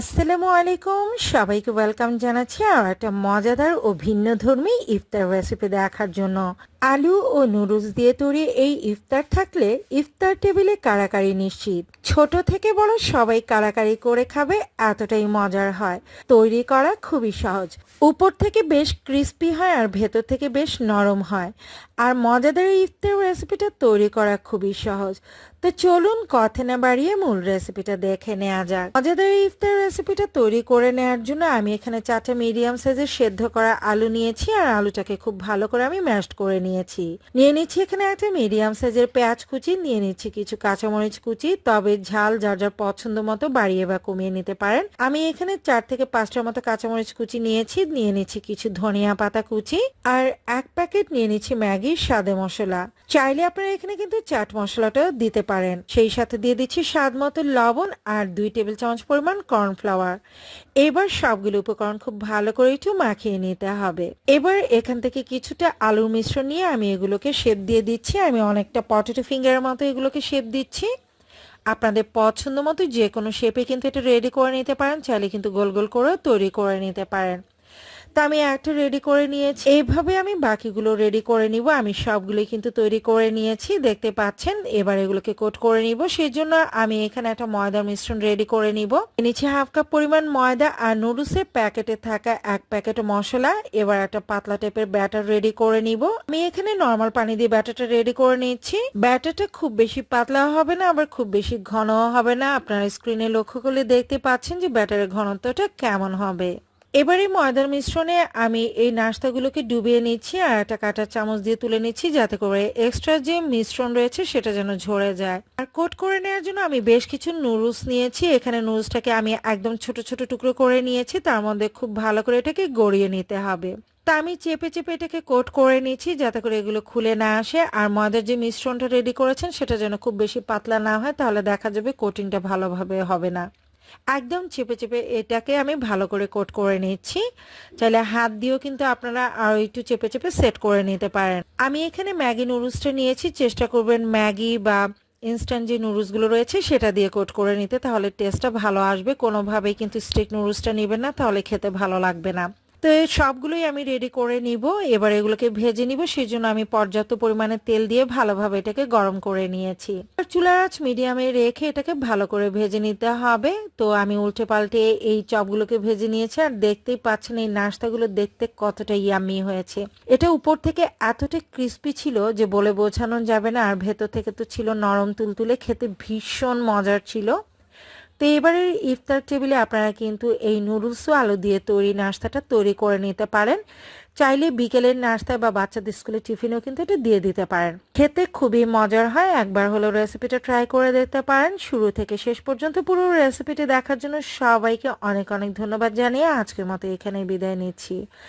আসসালামু আলাইকুম। সবাইকে ওয়েলকাম জানাচ্ছি আর একটা মজাদার ও ভিন্ন ধর্মী ইফতার রেসিপি দেখার জন্য। আলু ও নুডলস দিয়ে তৈরি এই ইফতার থাকলে ইফতার টেবিলে কারাকারি নিশ্চিত। ছোট থেকে বড় সবাই কারাকারি করে খাবে, এতটাই মজার হয়। তৈরি করা খুবই সহজ। উপর থেকে বেশ ক্রিস্পি হয় আর ভেতর থেকে বেশ নরম হয়। আর মজাদার ইফতার রেসিপিটা তৈরি করা খুবই সহজ। তো চলুন কথা না বাড়িয়ে মূল রেসিপিটা দেখে নেওয়া যাক। মজাদার ইফতার রেসিপিটা তৈরি করে নেওয়ার জন্য আমি এখানে চারটা মিডিয়াম সাইজের সেদ্ধ করা আলু নিয়েছি আর আলুটাকে খুব ভালো করে আমি ম্যাশড করে নিয়েছি। নিয়ে নিচ্ছি এখানে একটা মিডিয়াম সাইজের পেঁয়াজ কুচি, নিয়ে নিচ্ছি কিছু কাঁচামরিচ কুচি, তবে ঝাল যার যার পছন্দ মতো বাড়িয়ে বা কমিয়ে নিতে পারেন। আমি এখানে চার থেকে পাঁচটার মতো কাঁচামরিচ কুচি নিয়েছি, নিয়ে নিচ্ছি কিছু ধনিয়া পাতা কুচি আর এক প্যাকেট নিয়ে নিচ্ছি ম্যাগির স্বাদে মশলা। চাইলে আপনারা এখানে কিন্তু চাট মশলাটাও দিতে পারেন। সেই সাথে দিয়ে দিচ্ছি স্বাদ মতো লবণ আর দুই টেবিল চামচ পরিমাণ কর্নফ্লাওয়ার এবার সবগুলো উপকরণ খুব ভালো করে একটু মাখিয়ে নিতে হবে। এবার এখান থেকে কিছুটা আলুর মিশ্রণ নিয়ে আমি এগুলোকে শেপ দিয়ে দিচ্ছি। আমি অনেকটা পটেটো ফিঙ্গারের মতো এগুলোকে শেপ দিচ্ছি। আপনাদের পছন্দ মতো যে কোনো শেপে কিন্তু এটা রেডি করে নিতে পারেন, চাইলে কিন্তু গোল গোল করে তৈরি করে নিতে পারেন। তা আমি একটা রেডি করে নিয়েছি। এইভাবে আমি বাকিগুলো রেডি করে নিব। আমি সবগুলোই কিন্তু তৈরি করে নিয়েছি। দেখতে পাচ্ছেন? এবার এগুলোকে কোট করে নিব। সেই জন্য আমি এখানে একটা ময়দার মিশ্রণ রেডি করে নিব। নিচে হাফ কাপ পরিমাণ ময়দা আর নুডলসের প্যাকেটে থাকা এক প্যাকেট মশলা। এবার একটা পাতলা টাইপের ব্যাটার রেডি করে নিব। আমি এখানে নর্মাল পানি দিয়ে ব্যাটারটা রেডি করে নিচ্ছি। ব্যাটারটা খুব বেশি পাতলা হবে না, আবার খুব বেশি ঘনও হবে না। আপনারা স্ক্রিনে লক্ষ্য করলে দেখতে পাচ্ছেন যে ব্যাটারের ঘনত্বটা কেমন হবে। এবারে ময়দার মিশ্রণে আমি এই নাস্তাগুলোকে ডুবিয়ে নিচ্ছি আর একটা কাঁটার চামচ দিয়ে তুলে নিচ্ছি যাতে করে এক্সট্রা যে মিশ্রণ রয়েছে সেটা যেন ঝরে যায়। আর কোট করে নেওয়ার জন্য আমি বেশ কিছু নুডলস নিয়েছি। এখানে নুডলসটাকে আমি একদম ছোট ছোট টুকরো করে নিয়েছি। তার মধ্যে খুব ভালো করে এটাকে গড়িয়ে নিতে হবে। তা আমি চেপে চেপে এটাকে কোট করে নিচ্ছি যাতে করে এগুলো খুলে না আসে। আর ময়দার যে মিশ্রণটা রেডি করেছেন সেটা যেন খুব বেশি পাতলা না হয়, তাহলে দেখা যাবে কোটিংটা ভালোভাবে হবে না। একদম চেপে চেপে এটাকে আমি ভালো করে কোট করে নিচ্ছি। চাইলে হাত দিয়েও কিন্তু আপনারা আরও একটু চেপে চেপে সেট করে নিতে পারেন। আমি এখানে ম্যাগি নুডলসটা নিয়েছি। চেষ্টা করবেন ম্যাগি বা ইনস্ট্যান্ট যে নুডলসগুলো রয়েছে সেটা দিয়ে কোট করে নিতে। তাহলে টেস্টটা ভালো আসবে। কোনোভাবেই কিন্তু স্টিক নুডলসটা নেবেন না। তাহলে খেতে ভালো লাগবে না। তো সবগুলোই আমি রেডি করে নিব। এবার এগুলোকে ভেজে নিব। সেই জন্য আমি পর্যাপ্ত পরিমাণে তেল দিয়ে ভালোভাবে এটাকে গরম করে নিয়েছি। আর চুলার আঁচ মিডিয়ামে রেখে এটাকে ভালো করে ভেজে নিতে হবে। তো আমি উল্টে পাল্টে এই চপগুলোকে ভেজে নিয়েছি। আর দেখতেই পাচ্ছেন এই নাস্তাগুলো দেখতে কতটা ইয়ামি হয়েছে। এটা উপর থেকে এতটা ক্রিস্পি ছিল যে বলে বোঝানো যাবে না। আর ভেতর থেকে তো ছিল নরম তুলতুলে, খেতে ভীষণ মজার ছিল। তো এবারের ইফতার টেবিলে আপনারা কিন্তু এই নুডলস ও আলু দিয়ে তৈরি নাস্তাটা তৈরি করে নিতে পারেন। চাইলে বিকেলের নাস্তায় বা বাচ্চাদের স্কুলে টিফিনেও কিন্তু এটা দিয়ে দিতে পারেন। খেতে খুবই মজার হয়, একবার হলো রেসিপিটা ট্রাই করে দেখতে পারেন। শুরু থেকে শেষ পর্যন্ত পুরো রেসিপিটি দেখার জন্য সবাইকে অনেক অনেক ধন্যবাদ জানিয়ে আজকের মতো এখানে বিদায় নিচ্ছি।